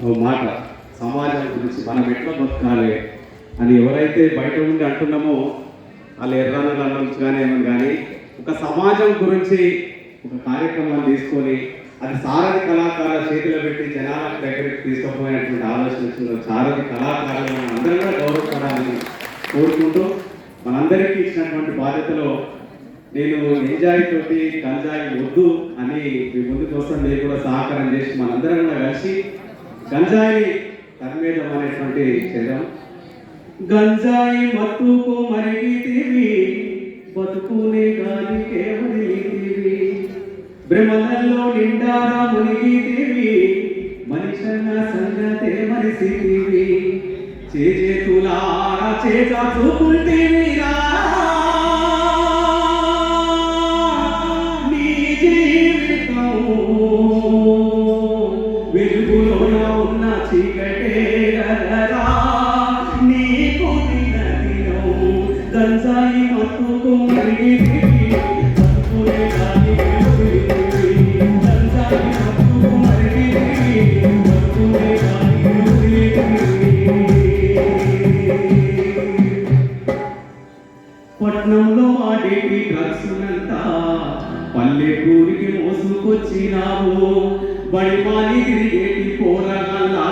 ఓ మాట సమాజం గురించి మనం ఎట్లా బతకాలి అని ఎవరైతే బయట ఉండి అంటున్నామో వాళ్ళు ఎర్రన్నలు అనొచ్చు కానీ ఏమని కానీ ఒక సమాజం గురించి ఒక కార్యక్రమాన్ని తీసుకొని అది సారథి కళాకారుల చేతిలో పెట్టి జనాల దగ్గరికి తీసుకుపోయినటువంటి ఆలోచన వచ్చిందో సారథి కళాకారులు మనం అందరం కూడా గౌరవపడాలని కోరుకుంటూ మనందరికీ ఇచ్చినటువంటి బాధ్యతలో నేను ఎంజాయ్ తోటి కంజాయి వద్దు అని మీ ముందుకు వస్తాను. మీరు కూడా సహకారం చేసి మనందరం కూడా కలిసి గంజాయి తరిమేదం అనేటువంటి చేద్దాం గంజాయి మత్తుకు మరిగితివి బతుకునే గాలికే మరిగితివి భ్రమలలో నిండారా మునిగితివి మనిషన్న సంగతే మరిసితివి. చేతులారా చేత చూపుంటివిరా పట్నంలో వాడేటి డ్రగ్స్నంతా పల్లెటూరికి మోసుకొచ్చినావు. బడిపాలి తిరిగేటి పోరగల్లా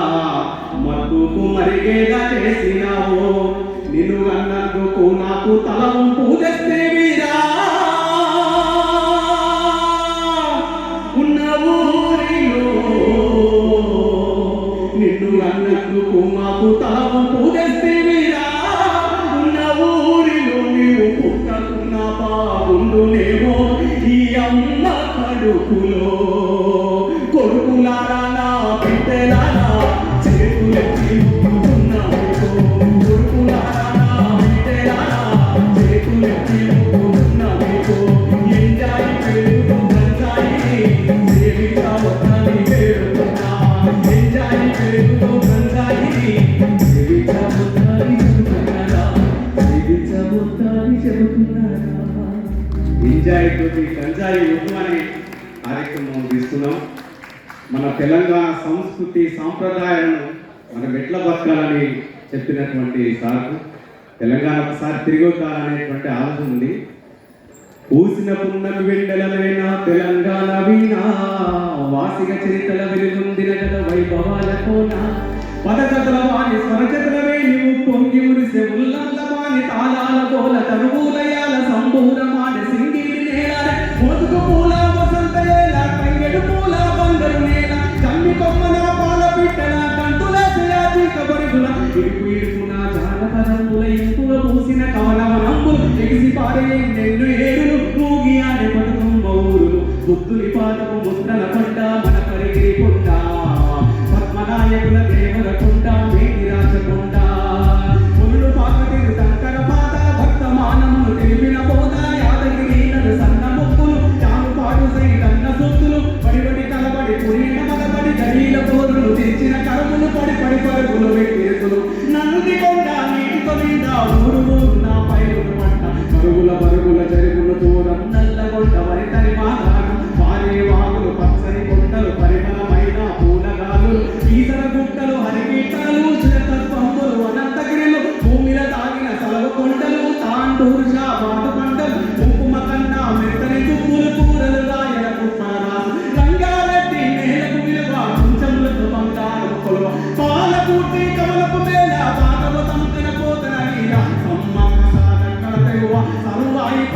మత్తుకు మరిగేలా చేసినావు. నిన్ను అన్నందుకు నాకు తల వంపు తెస్తేవిరా ఉన్న ఊరిలో నిన్ను అన్నందుకు నాకు తల వంపు తెస్తేవిరా బాగుండునేమో ఈ అమ్మ కడుపులో. ఎంజాయ్ తోటి గంజాయి వద్దు అనే కార్యక్రమం తీసుకున్నాం మన తెలంగాణ సంస్కృతి సాంప్రదాయాలను మనం ఎట్లా బతకాలని చెప్పినటువంటి సార్ తెలంగాణ ఒకసారి తిరిగి వద్దాలనేటువంటి ఆలోచన ఉంది. పూసిన పున్నమి వెండలమైన తెలంగాణ వీణా వాసిక చరిత్రల వెలుగొందిన గత వైభవాల కోన పదకథల వాణి స్వరచతుల నీవు పొంగి మురిసే ఉల్లంతమాని తాళాల కోల తరువులై ఎగిసి ఏడు నెల్లు ఏడులు మూగి ఆడే బతుకమ్మ ఊరులు బుద్ధుని పాదము ముద్రల పంట మన పరిగిరి కొండ. పద్మనాయకుల దేవర కొండ మేటి రాచకొండ ముళ్ళు పాకటిరు తంకర పాద వర్తమానములు తెలిపిన బోధ యాదగిరి నడు సన్న ముక్కులు తాను పాడు సై కన్న సొత్తులు పడిబడి కలబడి పురిన మగబడి గడిల పోరులు తెచ్చిన కరములు పడి పడి పరుగులు పెట్టేసులు. నన్ను కొండ నీటితో నిండా ఊరు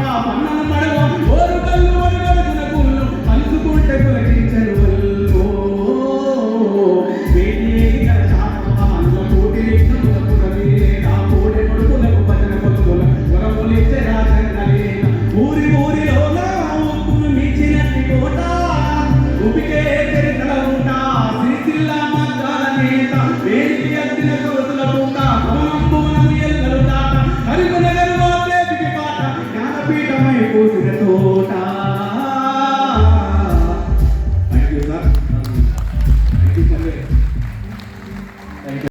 come. 살고 들어도다